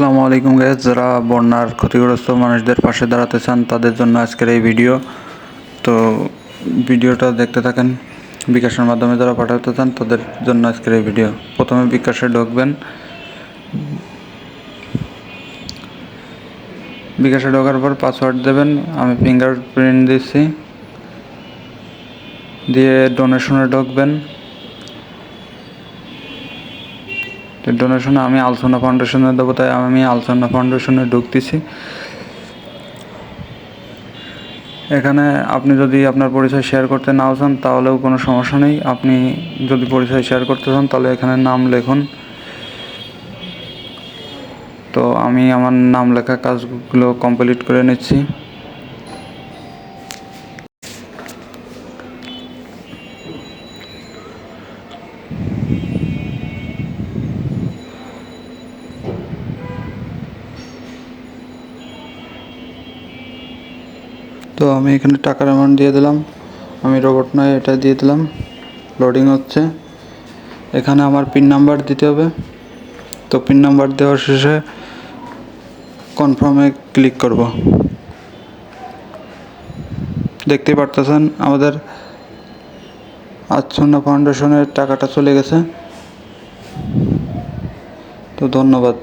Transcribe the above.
আসসালামু আলাইকুম গাইজ যারা বন্যার ক্ষতিগ্রস্ত মানুষদের পাশে দাঁড়াতে চান, তাদের জন্য আজকের এই ভিডিও তো ভিডিওটা দেখতে থাকেন, বিকাশের মাধ্যমে যারা পাঠাতে চান, তাদের জন্য আজকের এই ভিডিও প্রথমে বিকাশে ঢুকবেন। বিকাশে ঢোকার পর পাসওয়ার্ড দেবেন, আমি ফিঙ্গার প্রিন্ট দিচ্ছি দিয়ে ডোনেশনে ঢুকবেন। ডোনেশনে আমি আলসোনা ফাউন্ডেশনে দেবো, তাই আমি আলসোনা ফাউন্ডেশনে ঢুকতেছি। এখানে আপনি যদি আপনার পরিচয় শেয়ার করতে নাও চান, তাহলেও কোনো সমস্যা নেই। আপনি যদি পরিচয় শেয়ার করতে চান, তাহলে এখানে নাম লেখুন। তো আমি আমার নাম লেখা কাজগুলো কমপ্লিট করে নিচ্ছি। তো আমি এখানে টাকার অ্যামাউন্ট দিয়ে দিলাম। আমি রোবট নয়, এটা দিয়ে দিলাম। লোডিং হচ্ছে। এখানে আমার পিন নাম্বার দিতে হবে। তো পিন নাম্বার দেওয়ার শেষে কনফার্মে ক্লিক করব। দেখতেই পারতেছেন, আমাদের আচ্ছন্ন ফাউন্ডেশনের টাকাটা চলে গেছে। তো ধন্যবাদ।